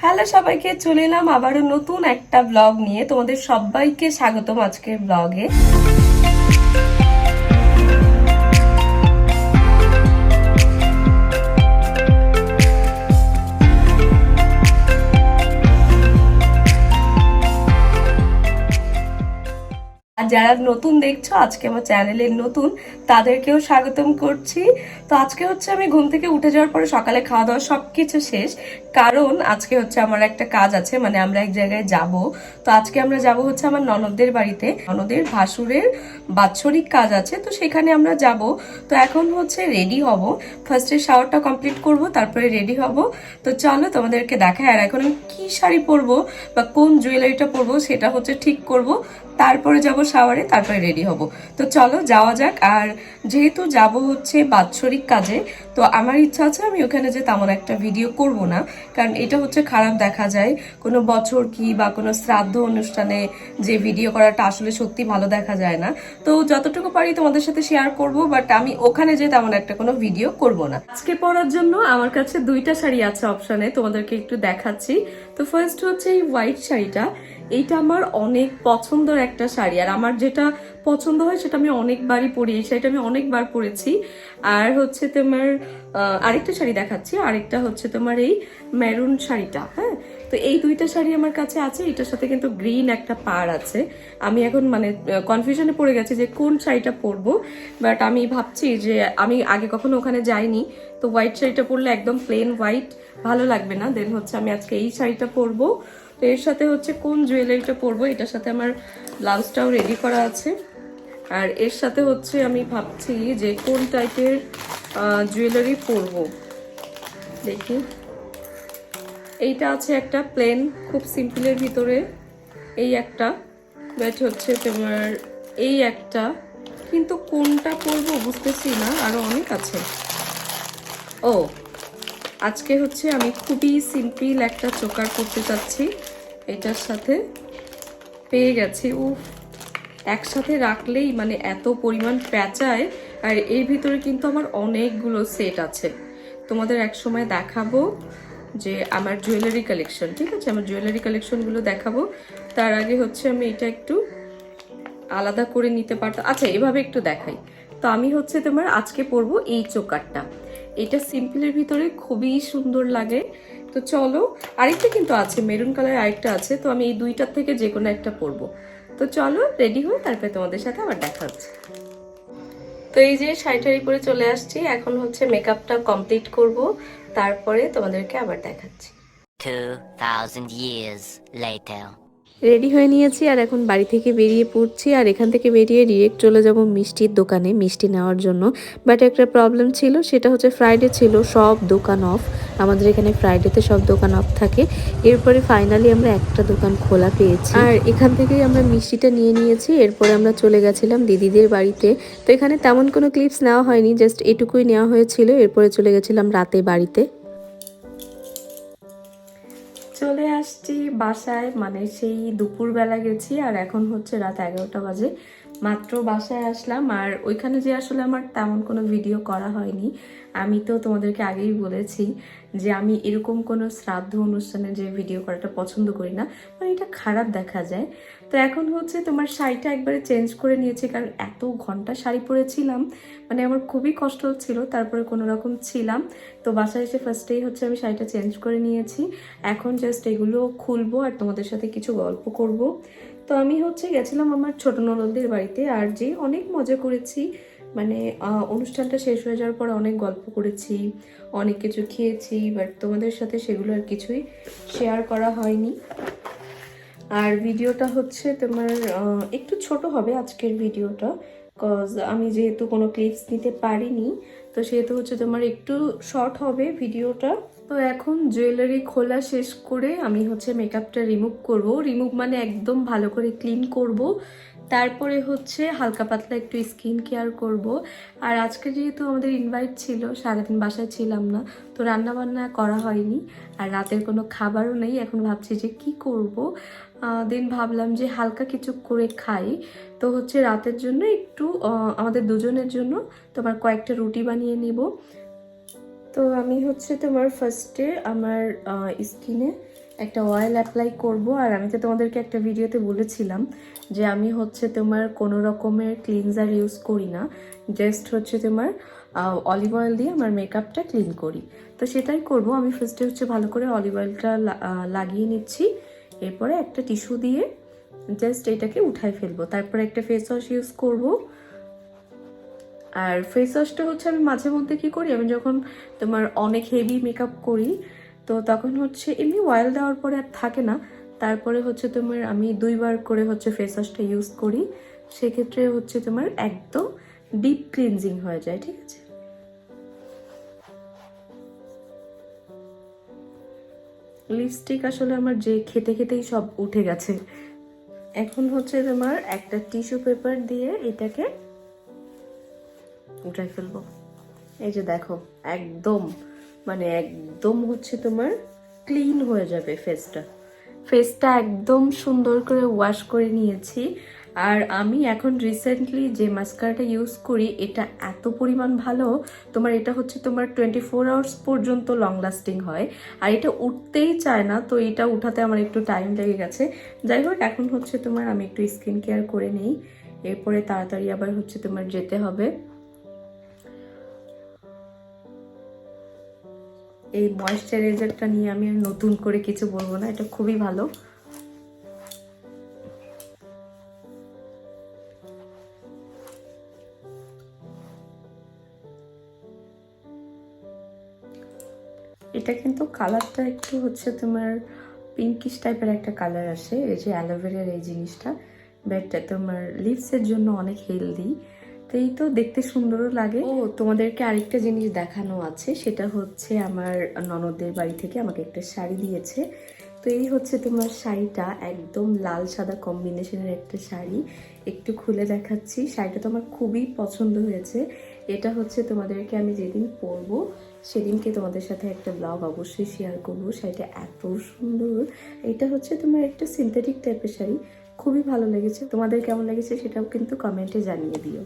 Hello সবাইকে চলে এলাম আবারও নতুন একটা ব্লগ নিয়ে। তোমাদের সবাইকে স্বাগতম আজকের ব্লগে যারা নতুন দেখছ, আজকে আমার চ্যানেলের নতুন, তাদেরকেও স্বাগতম করছি। তো আজকে হচ্ছে আমি ঘুম থেকে উঠে যাওয়ার পরে সকালে খাওয়া দাওয়া সব কিছু শেষ। কারণ আজকে হচ্ছে আমার একটা কাজ আছে মানে আমরা এক জায়গায় যাব। তো আজকে আমরা যাব হচ্ছে আমার ননদদের বাড়িতে। ননদের ভাসুরের বাৎসরিক কাজ আছে, তো সেখানে আমরা যাব। তো এখন হচ্ছে রেডি হব। ফার্স্টে শাওয়ারটা কমপ্লিট করব, তারপরে রেডি হব। তো চলো তোমাদেরকে দেখাই, আর এখন আমি কী শাড়ি পরবো বা কোন জুয়েলারিটা পরবো সেটা হচ্ছে ঠিক করব। তারপরে যাব শাওয়ারে তারপরে রেডি হব। তো চলো যাওয়া যাক। আর যেহেতু যাব হচ্ছে বাৎসরিক কাজে, তো আমার ইচ্ছা আছে আমি ওখানে যে তেমন একটা ভিডিও করব না। কারণ এটা হচ্ছে খারাপ দেখা যায়। কোনো বছর কি বা কোনো শ্রাদ্ধ অনুষ্ঠানে যে ভিডিও করাটা আসলে সত্যি ভালো দেখা যায় না। তো যতটুকু পারি তোমাদের সাথে শেয়ার করব বাট আমি ওখানে যে তেমন একটা কোনো ভিডিও করব না। আজকে পরার জন্য আমার কাছে দুইটা শাড়ি আছে অপশানে তোমাদেরকে একটু দেখাচ্ছি। তো ফার্স্ট হচ্ছে এই হোয়াইট শাড়িটা। এইটা আমার অনেক পছন্দের একটা শাড়ি। আর আমার যেটা পছন্দ হয়, সেটা আমি অনেকবারই পরি, এই শাড়িটা আমি অনেকবার পরেছি। আর হচ্ছে তোমার আরেকটা শাড়ি দেখাচ্ছি। আরেকটা হচ্ছে তোমার এই মেরুন শাড়িটা হ্যাঁ? তো এই দুইটা শাড়ি আমার কাছে আছে। এটার সাথে কিন্তু গ্রিন একটা পার আছে। আমি এখন মানে কনফিউশনে পড়ে গেছি যে কোন শাড়িটা পরবো। বাট আমি ভাবছি যে, আমি আগে কখনো ওখানে যাইনি। তো হোয়াইট শাড়িটা পরলে একদম প্লেন হোয়াইট ভালো লাগবে না। দেন হচ্ছে আমি আজকে এই শাড়িটা পরবো। তো এর সাথে হচ্ছে কোন জুয়েলারিটা পরবো, এটার সাথে আমার ব্লাউজটাও রেডি করা আছে। আর এর সাথে হচ্ছে আমি ভাবছি যে কোন টাইপের জুয়েলারি পরবো। দেখি। এইটা আছে একটা প্লেন খুব সিম্পলের ভিতরে এই একটা। ব্যাট হচ্ছে তোমার এই একটা। কিন্তু কোনটা পরবো বুঝতেছি না আরও অনেক আছে। ও, আজকে হচ্ছে আমি খুবই সিম্পল একটা চোকার করতে চাচ্ছি। এটার সাথে পেয়ে গেছি, উফ, একসাথে রাখলেই মানে এত পরিমাণ প্যাঁচায়। আর এর ভিতরে কিন্তু আমার অনেকগুলো সেট আছে। তোমাদের এক সময় দেখাবো যে আমার জুয়েলারি কালেকশন ঠিক আছে? আমার জুয়েলারি কালেকশনগুলো দেখাবো। তার আগে হচ্ছে আমি এটা একটু আলাদা করে নিতে পারতাম আচ্ছা এভাবে একটু দেখাই। তো আমি হচ্ছে তোমার আজকে পরবো এই চোকারটা। এটা সিম্পলের ভিতরে খুবই সুন্দর লাগে। তো চলো আরেকটা কিন্তু আছে মেরুন কালার আরেকটা আছে তো আমি এই দুইটার থেকে যে কোনো একটা পরবো। তো চলো রেডি হয়ে তারপরে তোমাদের সাথে আবার দেখা হচ্ছে। তো এই যে শাড়িটারি পরে চলে আসছি এখন হচ্ছে মেকআপটা কমপ্লিট করব তারপরে তোমাদেরকে আবার দেখাচ্ছি। 2,000 years later. রেডি হয়ে নিয়েছি আর এখন বাড়ি থেকে বেরিয়ে পড়ছি আর এখান থেকে বেরিয়ে ডিরেক্ট চলে যাব মিষ্টির দোকানে মিষ্টি নেওয়ার জন্য। বাট একটা প্রবলেম ছিল, সেটা হচ্ছে ফ্রাইডে ছিল, সব দোকান অফ আমাদের এখানে ফ্রাইডেতে সব দোকান অফ থাকে। এরপরে ফাইনালি আমরা একটা দোকান খোলা পেয়েছি। আর এখান থেকেই আমরা মিষ্টিটা নিয়ে নিয়েছি, এরপরে আমরা চলে গেছিলাম দিদিদের বাড়িতে। তো এখানে তেমন কোনো ক্লিপস নেওয়া হয়নি জাস্ট এটুকুই নেওয়া হয়েছিল। এরপরে চলে গেছিলাম রাতে বাড়িতে। চলে আসছি বাসায় মানে সেই দুপুরবেলা গেছি আর এখন হচ্ছে রাত এগারোটা বাজে। মাত্র বাসায় আসলাম আর ওইখানে যে আসলে আমার তেমন কোনো ভিডিও করা হয়নি। আমি তো তোমাদেরকে আগেই বলেছি যে আমি এরকম কোনো শ্রাদ্ধ অনুষ্ঠানে যে ভিডিও করাটা পছন্দ করি না মানে এটা খারাপ দেখা যায়। তো এখন হচ্ছে তোমার শাড়িটা একবারে চেঞ্জ করে নিয়েছি, কারণ এত ঘণ্টা শাড়ি পরেছিলাম মানে আমার খুবই কষ্ট হচ্ছিল তারপরে কোনো রকম ছিলাম। তো বাসায় এসে ফার্স্টেই হচ্ছে আমি শাড়িটা চেঞ্জ করে নিয়েছি। এখন জাস্ট এগুলো খুলবো আর তোমাদের সাথে কিছু গল্প করব। তো আমি হচ্ছে গেছিলাম আমার ছোট ননদদের বাড়িতে, আর যে অনেক মজা করেছি মানে অনুষ্ঠানটা শেষ হয়ে যাওয়ার পরে অনেক গল্প করেছি, অনেক কিছু খেয়েছি বাট তোমাদের সাথে সেগুলো আর কিছুই শেয়ার করা হয়নি। আর ভিডিওটা হচ্ছে তোমার একটু ছোট হবে আজকের ভিডিওটা কজ আমি যেহেতু কোনো ক্লিপস নিতে পারিনি, তো সেহেতু হচ্ছে তোমার একটু শর্ট হবে ভিডিওটা। তো এখন জুয়েলারি খোলা শেষ করে আমি হচ্ছে মেকআপটা রিমুভ করব। রিমুভ মানে একদম ভালো করে ক্লিন করব। তারপরে হচ্ছে হালকা পাতলা একটু স্কিন কেয়ার করব। আর আজকে যেহেতু আমাদের ইনভাইট ছিল, সারাদিন বাসায় ছিলাম না, তো রান্না বান্না করা হয়নি, আর রাতের কোনো খাবারও নেই। এখন ভাবছি যে কি করব? দেন ভাবলাম যে হালকা কিছু করে খাই। তো হচ্ছে রাতের জন্য একটু আমাদের দুজনের জন্য তোমার কয়েকটা রুটি বানিয়ে নিব। তো আমি হচ্ছে তোমার ফার্স্টে আমার স্কিনে একটা অয়েল অ্যাপ্লাই করব, আর আমি তো তোমাদেরকে একটা ভিডিওতে বলেছিলাম যে আমি হচ্ছে তোমার কোনো রকমের ক্লিনজার ইউজ করি না জাস্ট হচ্ছে তোমার অলিভ অয়েল দিয়ে আমার মেকআপটা ক্লিন করি। তো সেটাই করব, আমি ফার্স্টে হচ্ছে ভালো করে অলিভ অয়েলটা লাগিয়ে নিচ্ছি, এরপরে একটা টিস্যু দিয়ে জাস্ট এটাকে উঠাই ফেলব। তারপরে একটা ফেস ওয়াশ ইউজ করব। আর ফেস ওয়াশটা হচ্ছে আমি মাঝে মধ্যে কি করি, আমি যখন তোমার অনেক হেভি মেকআপ করি তো তখন হচ্ছে এমনি অয়েল দেওয়ার পরে আর থাকে না। তারপরে হচ্ছে তোমার আমি দুইবার করে হচ্ছে ফেস ওয়াশটা ইউজ করি। সেক্ষেত্রে হচ্ছে তোমার একদম ডিপ ক্লিনজিং হয়ে যায়, ঠিক আছে? লিপস্টিক আসলে আমার যে খেতে খেতেই সব উঠে গেছে। এখন হচ্ছে তোমার একটা টিস্যু পেপার দিয়ে এটাকে উঠাই ফেলব। এই যে দেখো, একদম মানে একদম হচ্ছে তোমার ক্লিন হয়ে যাবে ফেসটা ফেসটা একদম সুন্দর করে ওয়াশ করে নিয়েছি। আর আমি এখন রিসেন্টলি যে মাস্কারাটা ইউজ করি, এটা এত পরিমাণ ভালো, তোমার এটা হচ্ছে তোমার টোয়েন্টি ফোর আওয়ার্স পর্যন্ত লং লাস্টিং হয়। আর এটা উঠতেই চায় না, তো এটা উঠাতে আমার একটু টাইম লেগে গেছে। যাই হোক, এখন হচ্ছে তোমার আমি একটু স্কিন কেয়ার করে নিই। এরপরে তাড়াতাড়ি আবার হচ্ছে তোমার যেতে হবে। এই ময়েশ্চারাইজারটা নিয়ে আমি আর নতুন করে কিছু বলব না, এটা খুবই ভালো। এটা কিন্তু কালারটা একটু হচ্ছে তোমার পিঙ্কিশ টাইপের একটা কালার আসে, এই যে অ্যালোভেরার এই জিনিসটা। বাট তোমার লিপসের জন্য অনেক হেলদি তো এই তো, দেখতে সুন্দরও লাগে। ও, তোমাদেরকে আরেকটা জিনিস দেখানো আছে, সেটা হচ্ছে আমার ননদের বাড়ি থেকে আমাকে একটা শাড়ি দিয়েছে। তো এই হচ্ছে তোমার শাড়িটা, একদম লাল সাদা কম্বিনেশনের একটা শাড়ি। একটু খুলে দেখাচ্ছি, শাড়িটা তো আমার খুবই পছন্দ হয়েছে। এটা হচ্ছে তোমাদেরকে আমি যেদিন পরবো, সেদিনকে তোমাদের সাথে একটা ব্লগ অবশ্যই শেয়ার করব। শাড়িটা এত সুন্দর। এটা হচ্ছে তোমার একটা সিনথেটিক টাইপের শাড়ি। খুবই ভালো লেগেছে। তোমাদের কেমন লেগেছে সেটাও কিন্তু কমেন্টে জানিয়ে দিও।